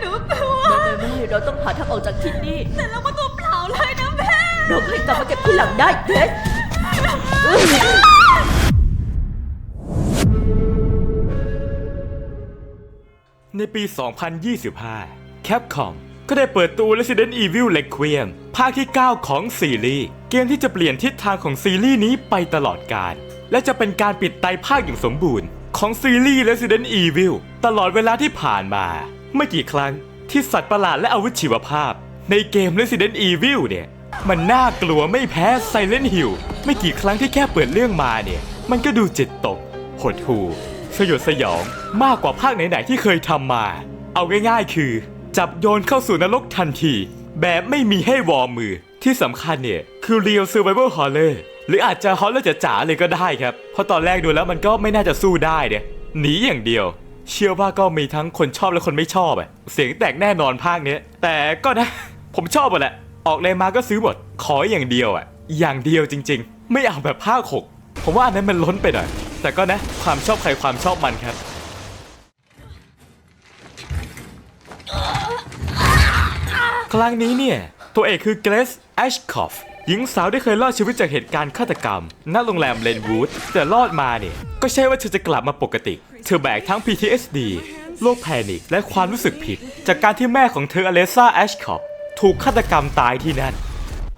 หนูกลัวไม่ไม่ไม่เราต้องหาทางออกจากที่นี่ แต่เราก็ตัวเปล่าเลยนะแม่ เราให้กลับมาเก็บที่หลังได้เกรซเอ้ยในปี 2025 Capcom ก็ได้เปิดตัว Resident Evil Requiem ภาคที่ 9 ของซีรีส์ เกมที่จะเปลี่ยนทิศทางของซีรีส์นี้ไปตลอดกาล และจะเป็นการปิดไตรภาคอย่างสมบูรณ์ ของซีรีส์ Resident Evil ตลอดเวลาที่ผ่านมา ไม่กี่ครั้งที่สัตว์ประหลาดและอาวุธชีวภาพ ในเกม Resident Evil เนี่ย มันน่ากลัวไม่แพ้ Silent Hill ไม่กี่ครั้งที่แค่เปิดเรื่องมาเนี่ย มันก็ดูจิตตก หดหู่สยดสยองมากกว่าภาคไหนๆที่เคยทำมา เอาง่ายๆคือ จับโยนเข้าสู่นรกทันที แบบไม่มีให้วอร์มมือ ที่สำคัญเนี่ยคือ Real Survival Horror หรืออาจจะ Horror จ๋าๆเลยก็ได้ครับ เพราะตอนแรกดูแล้วมันก็ไม่น่าจะสู้ได้เนี่ยหนีอย่างเดียว เชื่อว่าก็มีทั้งคนชอบและคนไม่ชอบอะเสียงแตกแน่นอนภาคเนี้ย แต่ก็นะ ผมชอบหมดแหละ ออกเลยมาก็ซื้อหมด ขออย่างเดียวอะอย่างเดียวจริง ๆ ไม่เอาแบบภาคหกผมว่าอันนั้นมันล้นไปหน่อย แต่ก็นะ ความชอบใครความชอบมันครับครั้งนี้เนี่ย ตัวเอกคือเกรซแอชคอฟ หญิงสาวที่เคยรอดชีวิตจากเหตุการณ์ฆาตกรรมณโรงแรมเลนวูดแต่รอดมาเนี่ย ก็ใช่ว่าเธอจะกลับมาปกติ เธอแบกทั้ง PTSD โรคแพนิคและความรู้สึกผิด จากการที่แม่ของเธออเลซ่าแอชคอฟถูกฆาตกรรมตายที่นั่น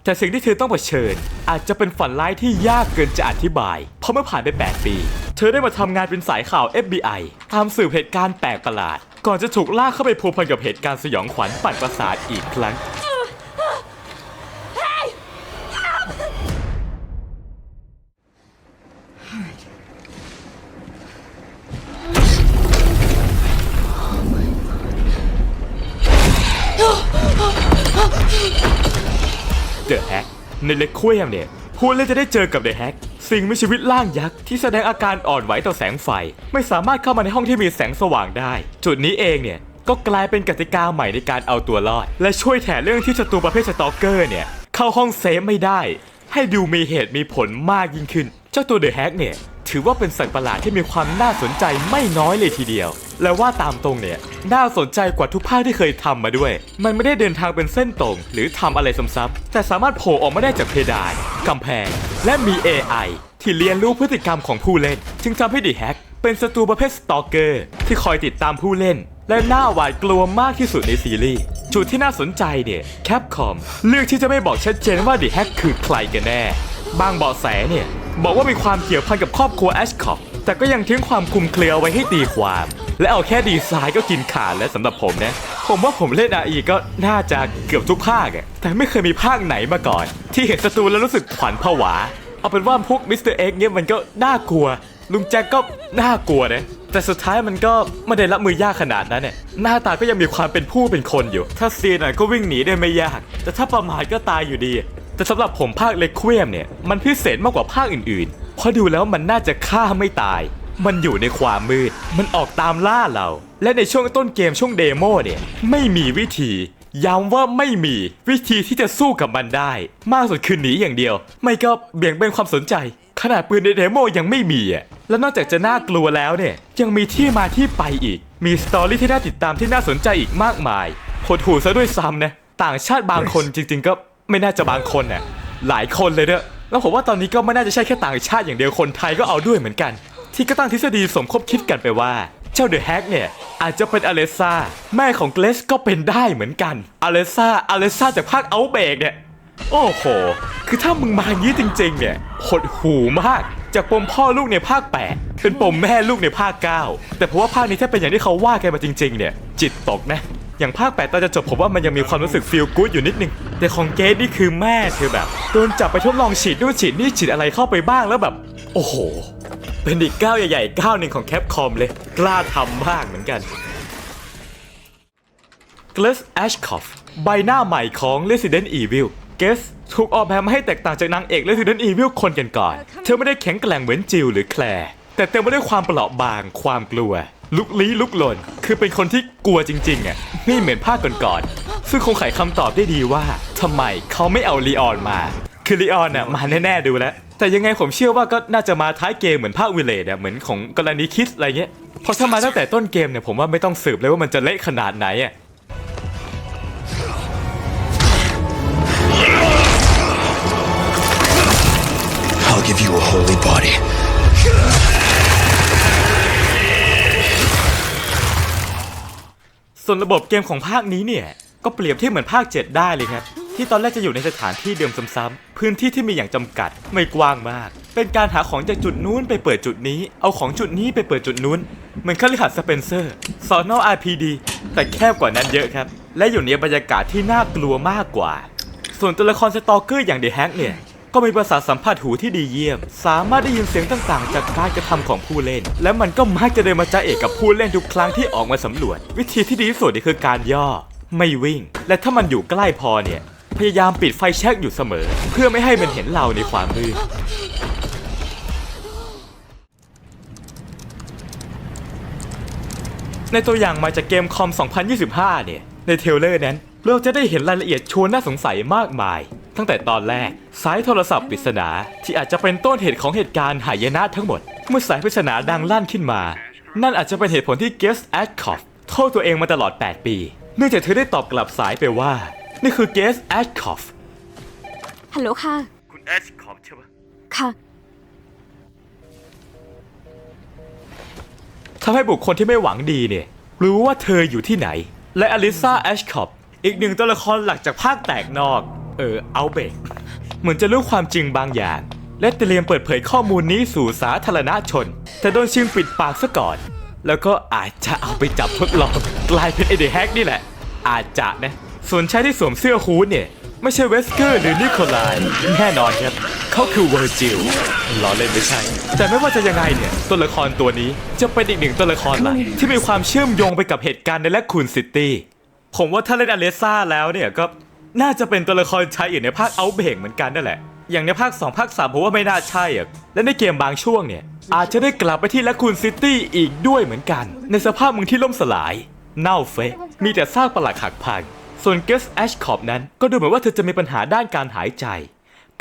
แต่สิ่งที่เธอต้องเผชิญ อาจจะเป็นฝันร้ายที่ยากเกินจะอธิบาย เพราะเมื่อผ่านไป 8 ปี เธอได้มาทำงานเป็นสายข่าว FBI ตามสืบเหตุการณ์แปลกประหลาด ก่อนจะถูกลากเข้าไปพัวพันกับเหตุการณ์สยองขวัญปั่นประสาทอีกครั้ง เดอะแฮกในเลคควมเนี่ยคุณเลยจะได้เจอกับเดอะแฮกสิ่งมีชีวิตร่างยักษ์ที่แสดงอาการอ่อนไหวต่อแสงไฟ ไม่สามารถเข้ามาในห้องที่มีแสงสว่างได้ จุดนี้เองเนี่ยก็กลายเป็นกติกาใหม่ในการเอาตัวรอด และช่วยแถเรื่องที่ศัตรูประเภทสตอกเกอร์เนี่ยเข้าห้องเซฟไม่ได้ ให้ดูมีเหตุมีผลมากยิ่งขึ้น เจ้าตัวเดอะแฮกเนี่ย ถือว่าเป็นสัตว์ประหลาดที่มีความน่าสนใจไม่น้อยเลยทีเดียว และว่าตามตรงเนี่ย น่าสนใจกว่าทุกภาคที่เคยทำมาด้วย มันไม่ได้เดินทางเป็นเส้นตรง หรือทำอะไรซ้ำๆแต่สามารถโผล่ออกมาได้จากเพดานกำแพง และมี AI ที่เรียนรู้พฤติกรรมของผู้เล่น จึงทำให้ดีแฮกเป็นศัตรูประเภทสตอกเกอร์ที่คอยติดตามผู้เล่น และน่าหวาดกลัวมากที่สุดในซีรีส์จุดที่น่าสนใจเนี่ยแคปคอมเลือกที่จะไม่บอกชัดเจนว่าดีแฮกคือใครกันแน่ บางเบาะแสเนี่ย บอกว่ามีความเกี่ยวพันกับครอบครัวแอชคอปแต่ก็ยังทิ้งความคลุมเครือไว้ให้ตีความ และเอาแค่ดีไซน์ก็กินขาดแล้วสำหรับผมนะ ผมว่าผมเล่นอาอีก็น่าจะเกือบทุกภาคอะแต่ไม่เคยมีภาคไหนมาก่อน ที่เห็นศัตรูแล้วรู้สึกขวัญผวา เอาเป็นว่าพวกมิสเตอร์เอ็กเนี่ยมันก็น่ากลัว ลุงแจ็คก็น่ากลัวนะแต่สุดท้ายมันก็ไม่ได้รับมือยากขนาดนั้นเนี่ยหน้าตาก็ยังมีความเป็นผู้เป็นคนอยู่ ถ้าเซียนอะก็วิ่งหนีได้ไม่ยาก แต่ถ้าประมาทก็ตายอยู่ดี แต่สำหรับผมภาคเลคเวียมเนี่ยมันพิเศษมากกว่าภาคอื่นๆ เพราะดูแล้วมันน่าจะฆ่าไม่ตาย มันอยู่ในความมืด มันออกตามล่าเรา และในช่วงต้นเกมช่วงเดโมเนี่ยไม่มีวิธีย้ำว่าไม่มีวิธีที่จะสู้กับมันได้ มากสุดคือหนีอย่างเดียว ไม่ก็เบี่ยงเบนความสนใจ ขนาดปืนในเดโมยังไม่มีอะแล้วนอกจากจะน่ากลัวแล้วเนี่ยยังมีที่มาที่ไปอีก มีสตอรี่ที่น่าติดตามที่น่าสนใจอีกมากมายโหดหูซะด้วยซ้ำนะต่างชาติบางคนจริง ๆ ก็ ไม่น่าจะบางคนน่ะหลายคนเลยเด้อแล้วผมว่าตอนนี้ก็ไม่น่าจะใช่แค่ต่างชาติอย่างเดียวคนไทยก็เอาด้วยเหมือนกัน ที่ก็ตั้งทฤษฎีสมคบคิดกันไปว่า เจ้าเดอะแฮกเนี่ย อาจจะเป็นอเลซ่าแม่ของเกรซก็เป็นได้เหมือนกันอเลซ่าอเลซ่าจากภาคเอาเบกเนี่ยโอ้โห คือถ้ามึงมาอย่างนี้จริง ๆ เนี่ยหดหูมาก จากปมพ่อลูกในภาค 8 เป็นปมแม่ลูกในภาค 9 แต่เพราะว่าภาคนี้ถ้าเป็นอย่างที่เขาว่ากันมาจริง ๆ เนี่ย จิตตกนะ อย่างภาค8ตอนจะจบผมว่ามันยังมีความรู้สึกฟีลกู๊ดอยู่นิดนึง แต่ของเกดนี่คือแม่เธอแบบโดนจับไปทดลองฉีดนู่นฉีดนี่ฉีดอะไรเข้าไปบ้างแล้วแบบ โอ้โห เป็นอีกก้าวใหญ่ๆก้าวหนึ่งของแคปคอมเลย กล้าทำมากเหมือนกันเกรซแอชคอฟใบหน้าใหม่ของ Resident Evil เกสถูกออกแบบมาให้แตกต่างจากนางเอก Resident Evil คนกันก่อน เธอไม่ได้แข็งแกร่งเหมือนจิลหรือแคลร์แต่เต็มไปด้วยความเปราะบางความกลัว ลุกลี้ลุกลนคือเป็นคนที่กลัวจริงๆอะไม่เหมือนภาคก่อนๆซึ่งคงไขคำตอบได้ดีว่าทำไมเขาไม่เอาลีออนมา คือลีออนอะมาแน่ๆดูแล้ว แต่ยังไงผมเชื่อว่าก็น่าจะมาท้ายเกมเหมือนภาควิเลตอะเหมือนของกรณีคิดอะไรเงี้ยเพราะถ้ามาตั้งแต่ต้นเกมเนี่ยผมว่าไม่ต้องสืบเลยว่ามันจะเละขนาดไหนอะ ส่วนระบบเกมของภาคนี้เนี่ย ก็เปรียบเทียบเหมือนภาค 7 ได้เลยครับ ที่ตอนแรกจะอยู่ในสถานที่เดิมซ้ำๆพื้นที่ที่มีอย่างจำกัดไม่กว้างมาก เป็นการหาของจากจุดนู้นไปเปิดจุดนี้ เอาของจุดนี้ไปเปิดจุดนู้นเหมือนคฤหาสน์สเปนเซอร์สอนอ RPD แต่แคบกว่านั้นเยอะครับ และอยู่ในบรรยากาศที่น่ากลัวมากกว่า ส่วนตัวละครสตอเกอร์อย่างเดอะแฮกเนี่ย ก็มีประสาทสัมผัสหูที่ดีเยี่ยม สามารถได้ยินเสียงต่างๆ จากการกระทำของผู้เล่น และมันก็มักจะเดินมาจ้าเอกกับผู้เล่นทุกครั้งที่ออกมาสำรวจ วิธีที่ดีที่สุดนี่คือการย่อ ไม่วิ่ง และถ้ามันอยู่ใกล้พอเนี่ย พยายามปิดไฟแช็กอยู่เสมอ เพื่อไม่ให้มันเห็นเราในความมืดในตัวอย่างมาจากเกมคอม 2025 เนี่ย ในเทเลอร์นั้น เราจะได้เห็นรายละเอียดชวนน่าสงสัยมากมาย ตั้งแต่ตอนแรกสายโทรศัพท์ปริศนาที่อาจจะเป็นต้นเหตุของเหตุการณ์หายนะทั้งหมด เมื่อสายปริศนาดังลั่นขึ้นมา นั่นอาจจะเป็นเหตุผลที่เกสแอดคอฟโทษตัวเองมาตลอด 8 ปี เนื่องจากเธอได้ตอบกลับสายไปว่า นี่คือเกสแอดคอฟฮัลโหลค่ะ คุณแอดคอฟใช่ปะค่ะทำให้บุคคลที่ไม่หวังดีเนี่ยรู้ว่าเธออยู่ที่ไหน และอลิซาแอชคอป อีกหนึ่งตัวละครหลักจากภาคแตกนอก เออเอาเบกเหมือนจะรู้ความจริงบางอย่าง และเตรียมเปิดเผยข้อมูลนี้สู่สาธารณชน แต่โดนชิงปิดปากซะก่อน แล้วก็อาจจะเอาไปจับทดลองกลายเป็นไอเดแฮกนี่แหละ อาจจะนะ ส่วนชายที่สวมเสื้อฮูดเนี่ย ไม่ใช่เวสเกอร์หรือนิโคลายแน่นอนครับเขาคือเวอร์จิลล้อเล่นไม่ใช่ แต่ไม่ว่าจะยังไงเนี่ยตัวละครตัวนี้จะเป็นอีกหนึ่งตัวละครหลักที่มีความเชื่อมโยงไปกับเหตุการณ์ในแลคคูนซิตี้ ผมว่าถ้าเล่นอเลซ่าแล้วเนี่ยก็น่าจะเป็นตัวละครชายอื่นในภาคเอาเบกเหมือนกันนั่นแหละ อย่างในภาค 2 ภาค 3 ผมว่าไม่น่าใช่อะและในเกมบางช่วงเนี่ย อาจจะได้กลับไปที่แลคคูนซิตี้อีกด้วยเหมือนกัน ในสภาพเมึงที่ล่มสลาย เน่าเฟะมีแต่ซากปลักหักพัง ส่วนเกสแอชคอปนั้นก็ดูเหมือนว่าเธอจะมีปัญหาด้านการหายใจ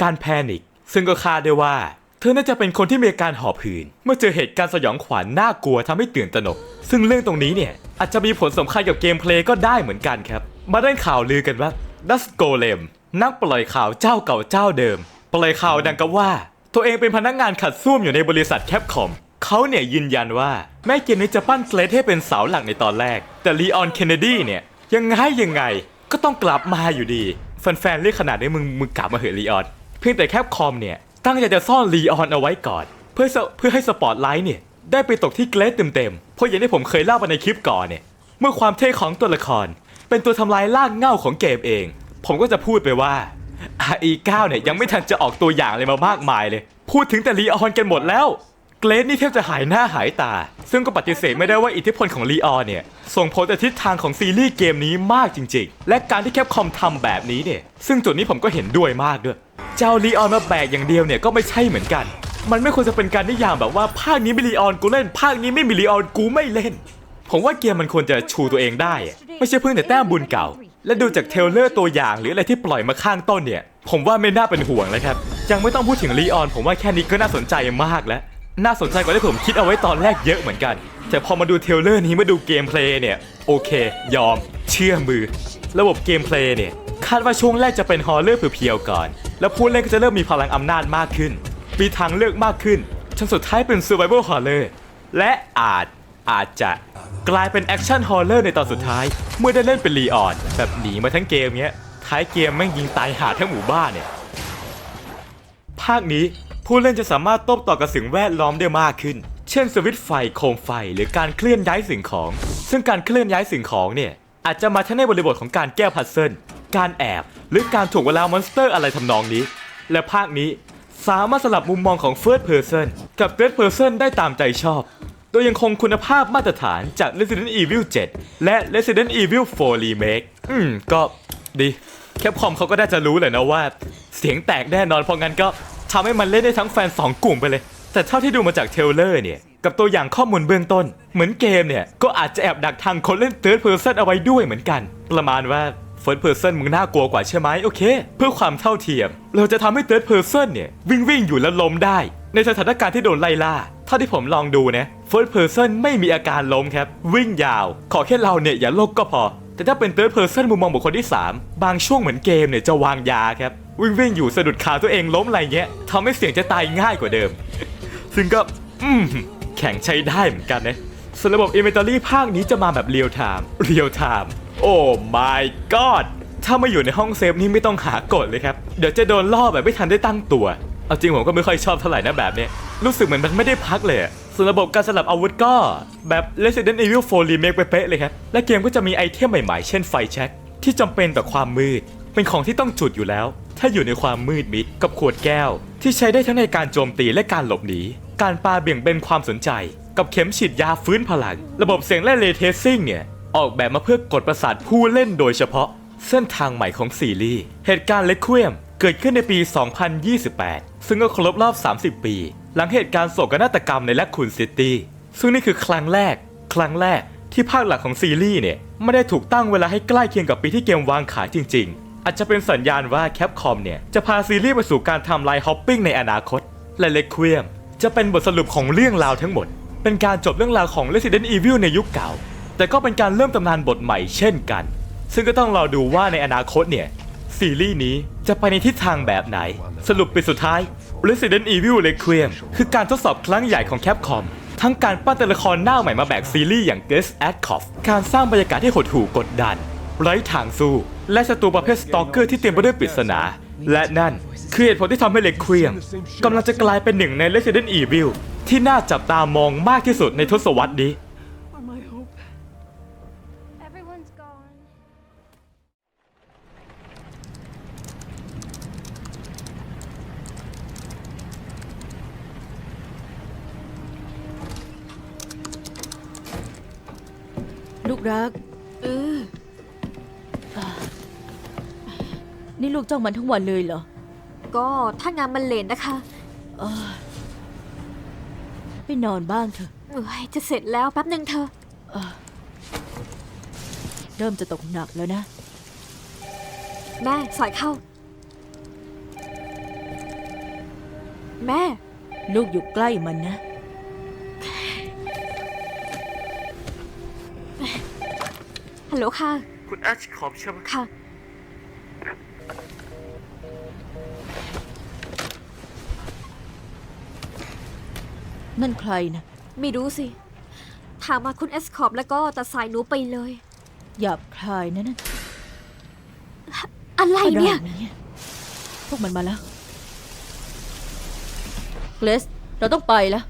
การแพนิคซึ่งก็คาดได้ว่า เธอน่าจะเป็นคนที่มีอาการหอบหืดเมื่อเจอเหตุการณ์สยองขวัญน่ากลัวทำให้ตื่นตระหนก ซึ่งเรื่องตรงนี้เนี่ยอาจจะมีผลสำคัญกับเกมเพลย์ก็ได้เหมือนกันครับ มาได้ข่าวลือกันว่าดัสโกเลมนักปล่อยข่าวเจ้าเก่าเจ้าเดิม ปล่อยข่าวดังกับว่า ตัวเองเป็นพนักงานขัดส้วมอยู่ในบริษัทแคปคอมเขาเนี่ยยืนยันว่าแม้เกมนี้จะปั้นเกรดให้เป็นเสาหลักในตอนแรก แต่ลีออนเคนเนดีเนี่ยยังไงยังไงก็ต้องกลับมาอยู่ดีแฟนๆเรียกขนาดนี้มึงมึงกลับมาเหอะลีออนเพียงแต่แคปคอมเนี่ย ตั้งใจจะซ่อนลีออนเอาไว้ก่อน เพื่อเพื่อให้สปอตไลท์เนี่ย ได้ไปตกที่เกรดเต็มๆเพราะอย่างที่ผมเคยเล่าไปในคลิปก่อนเนี่ย เมื่อความเท่ของตัวละคร เป็นตัวทำลายรางเง่าของเกมเอง ผมก็จะพูดไปว่า RE9 เนี่ยยังไม่ทันจะออกตัวอย่างอะไรมามากมายเลย พูดถึงแต่ลีออนกันหมดแล้ว เกรดนี่แทบจะหายหน้าหายตา ซึ่งก็ปฏิเสธไม่ได้ว่าอิทธิพลของลีออนเนี่ย ส่งผลต่อทิศทางของซีรีส์เกมนี้มากจริงๆ และการที่แคปคอมทำแบบนี้เนี่ย ซึ่งจุดนี้ผมก็เห็นด้วยมากด้วย เจ้าลีออนมาแบกอย่างเดียวเนี่ยก็ไม่ใช่เหมือนกัน มันไม่ควรจะเป็นการนิยามแบบว่าภาคนี้มีลีออนกูเล่น ภาคนี้ไม่มีลีออนกูไม่เล่น ผมว่าเกมมันควรจะชูตัวเองได้ ไม่ใช่เพิ่งแต่แต้มบุญเก่า และดูจากเทลเลอร์ตัวอย่างหรืออะไรที่ปล่อยมาข้างต้นเนี่ย ผมว่าไม่น่าเป็นห่วงเลยครับ ยังไม่ต้องพูดถึงลีออนผมว่าแค่นี้ก็น่าสนใจมากแล้ว น่าสนใจกว่าที่ผมคิดเอาไว้ตอนแรกเยอะเหมือนกัน แต่พอมาดูเทเลอร์นี้มาดูเกมเพลย์เนี่ย โอเค ยอม เชื่อมือ ระบบเกมเพลย์เนี่ย คาดว่าช่วงแรกจะเป็นฮอลเลอร์เพียวๆก่อน แล้วผู้เล่นก็จะเริ่มมีพลังอำนาจมากขึ้น มีทางเลือกมากขึ้นจนสุดท้ายเป็น Survival Horror และอาจอาจจะกลายเป็นแอคชั่นฮอลเลอร์ในตอนสุดท้าย เมื่อได้เล่นเป็นลีออนแบบหนีมาทั้งเกมเนี้ยท้ายเกมแม่งยิงตายหาทั้งหมู่บ้านเนี่ยภาคนี้ ผู้เล่นจะสามารถโต้ตอบกับสิ่งแวดล้อมได้มากขึ้น เช่นสวิตช์ไฟโคมไฟ หรือการเคลื่อนย้ายสิ่งของ ซึ่งการเคลื่อนย้ายสิ่งของเนี่ยอาจจะมาทั้งในบริบทของการแก้พัซเซิลการแอบ หรือการถ่วงเวลามอนสเตอร์อะไรทำนองนี้ และภาคนี้สามารถสลับมุมมองของ First Person กับ Third Person ได้ตามใจชอบ โดยยังคงคุณภาพมาตรฐานจาก Resident Evil 7 และ Resident Evil 4 Remake อืม ก็ดี แคปคอมเขาก็ได้จะรู้เลยนะว่า เสียงแตกแน่นอนเพราะงั้นก็ ทำให้มันเล่นได้ทั้งแฟน 2 กลุ่มไปเลย แต่เท่าที่ดูมาจากเทลเลอร์เนี่ย กับตัวอย่างข้อมูลเบื้องต้น เหมือนเกมเนี่ย ก็อาจจะแอบดักทางคนเล่น Third Person เอาไว้ด้วยเหมือนกัน ประมาณว่า First Person มึงน่ากลัวกว่าใช่ไหมโอเค เพื่อความเท่าเทียม เราจะทำให้ Third Person เนี่ยวิ่งวิ่งอยู่แล้วล้มได้ ในสถานการณ์ที่โดนไล่ล่าถ้าที่ผมลองดูนะ First Person ไม่มีอาการล้มครับ วิ่งยาว ขอแค่เราเนี่ยอย่าลกก็พอ แต่ถ้าเป็น Third Person มุมมองบุคคลที่ 3 บางช่วงเหมือนเกมเนี่ยจะวางยาครับ วิ่งวิ่งอยู่สะดุดขาตัวเองล้มอะไรเงี้ยทำให้เสี่ยงจะตายง่ายกว่าเดิม ซึ่งก็อืมแข็งใช้ได้เหมือนกันนะส่วนระบบ Inventory ภาคนี้จะมาแบบเรียลไทม์เรียลไทม์โอ้ my god ถ้ามาอยู่ในห้องเซฟนี่ไม่ต้องหากดเลยครับ เดี๋ยวจะโดนล่อแบบไม่ทันได้ตั้งตัว เอาจริงผมก็ไม่ค่อยชอบเท่าไหร่นะแบบเนี้ยรู้สึกเหมือนมันไม่ได้พักเลย ส่วนระบบการสลับอาวุธก็แบบ Resident Evil 4 Remake เป๊ะเลยครับ และเกมก็จะมีไอเทมใหม่ๆ เช่นไฟแช็กที่จำเป็นต่อความมืด เป็นของที่ต้องจุดอยู่แล้ว ถ้าอยู่ในความมืดมิดกับขวดแก้ว ที่ใช้ได้ทั้งในการโจมตีและการหลบหนี การปาเบี่ยงเบนความสนใจ กับเข็มฉีดยาฟื้นพลัง ระบบเสียงและเรเทสซิ่งเนี่ยออกแบบมาเพื่อกดประสาทผู้เล่นโดยเฉพาะ เส้นทางใหม่ของซีรีส์เหตุการณ์เลคเวียมเกิดขึ้นในปี 2028 ซึ่งก็ครบรอบ 30 ปี หลังเหตุการณ์โศกนาฏกรรมในแลคคูนซิตี้ซึ่งนี่คือครั้งแรก ครั้งแรกที่ภาคหลักของซีรีส์เนี่ยไม่ได้ถูกตั้งเวลาให้ใกล้เคียงกับปีที่เกมวางขายจริง ๆ อาจจะเป็นสัญญาณว่าแคปคอมเนี่ยจะพาซีรีส์ไปสู่การทำไลน์ฮอปปิ้งในอนาคต และเลคเวียมจะเป็นบทสรุปของเรื่องราวทั้งหมด เป็นการจบเรื่องราวของ Resident Evil ในยุคเก่า แต่ก็เป็นการเริ่มตำนานบทใหม่เช่นกัน ซึ่งก็ต้องรอดูว่าในอนาคตเนี่ยซีรีส์นี้จะไปในทิศทางแบบไหน สรุปเป็นสุดท้าย Resident Evil Requiem คือการทดสอบครั้งใหญ่ของ Capcom ทั้งการปั้นตัวละครหน้าใหม่มาแบกซีรีส์อย่าง Gus Adcoff การสร้างบรรยากาศที่หดหู่กดดัน ไร้ทางสู้ และศัตรูประเภทสตอกเกอร์ที่เต็มไปด้วยปริศนา และนั่นคือเหตุผลที่ทำให้ Requiem กำลังจะกลายเป็นหนึ่งใน Resident Evil ที่น่าจับตามองมากที่สุดในทศวรรษนี้ รัก เออนี่ลูกจ้องมันทั้งวันเลยเหรอ ก็ถ้างานมันเลนนะคะไปนอนบ้างเถอะเอ้ยจะเสร็จแล้วแป๊บหนึ่งเธอะเริ่มจะตกหนักแล้วนะ แม่สายเข้า แม่ ลูกอยู่ใกล้มันนะ ฮัลโหลค่ะ คุณแอชคอมใช่ไหมค่ะ นั่นใครนะไม่รู้สิ ถามมาคุณเอสคอปแล้วก็ตัดสายหนูไปเลย หยาบคายนะนั่นอะไรเนี่ยขนาดนี้พวกมันมาแล้วเกรสเราต้องไปแล้ว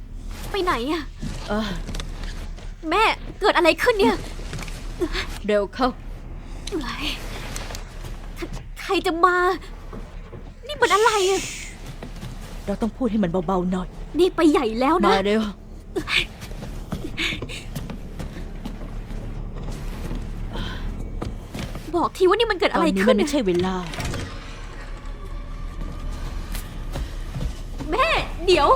ไปไหนอะเออแม่เกิดอะไรขึ้นเนี่ย เร็วเข้าเอ้ยใครใครจะมา นี่มันอะไรอะเราต้องพูดให้มันเบาๆหน่อย นี่ไปใหญ่แล้วนะ มาเร็ว บอกทีว่านี่มันเกิดตอะอนไรนี้ขึ้มันนไม่อะใช่เวลา แม่ เดี๋ยว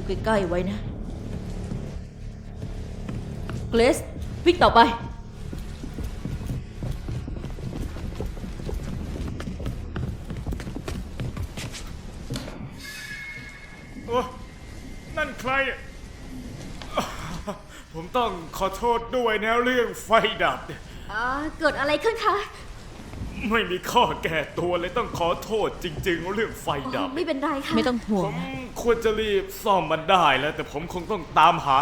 อยู่ใกล้ๆไว้นะ เกรสวิ่งต่อไปนั่นใครอะผมต้องขอโทษด้วยนะเรื่องไฟดับเนี่ยอ่าเกิดอะไรขึ้นคะ ไม่มีข้อแก้ตัวเลยต้องขอโทษจริง ๆ เรื่องไฟดับ ไม่เป็นไรค่ะไม่ต้องห่วผงมนะควรจะรีบซ่อมมันได้แล้ว แต่ผมคงต้องตามหา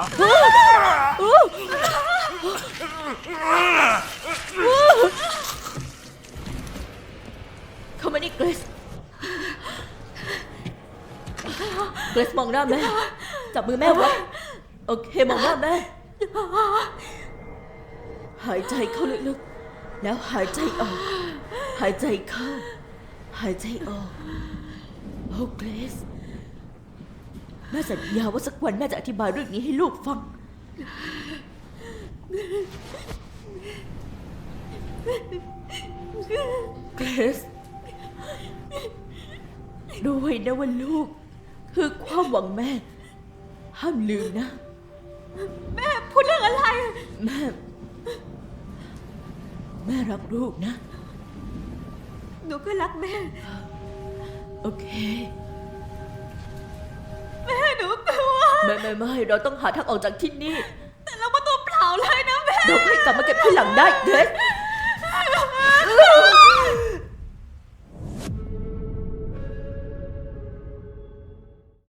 เข้ามานี่เกรสเกรสมองหน้าแม่จับมือแม่ไว้โอเคมองหน้าแม่หายใจเข้าลึกๆแล้วหายใจออก หายใจเข้า หายใจออกโอ้เกรสแม่สัญญาว่าสักวันแม่จะอธิบายเรื่องนี้ให้ลูกฟัง เกรสรู้ไว้นะว่าลูก คือความหวังแม่ ห้ามลืมนะ แม่พูดเรื่องอะไร แม่ แม่รักลูกนะ หนูก็รักแม่ โอเค แม่หนูกลัวไม่ไม่ไม่เราต้องหาทางออกจากที่นี่ แต่เรามาตัวเปล่าเลยนะแม่ เราค่อกลับมาเก็บที่หลังได้เดรส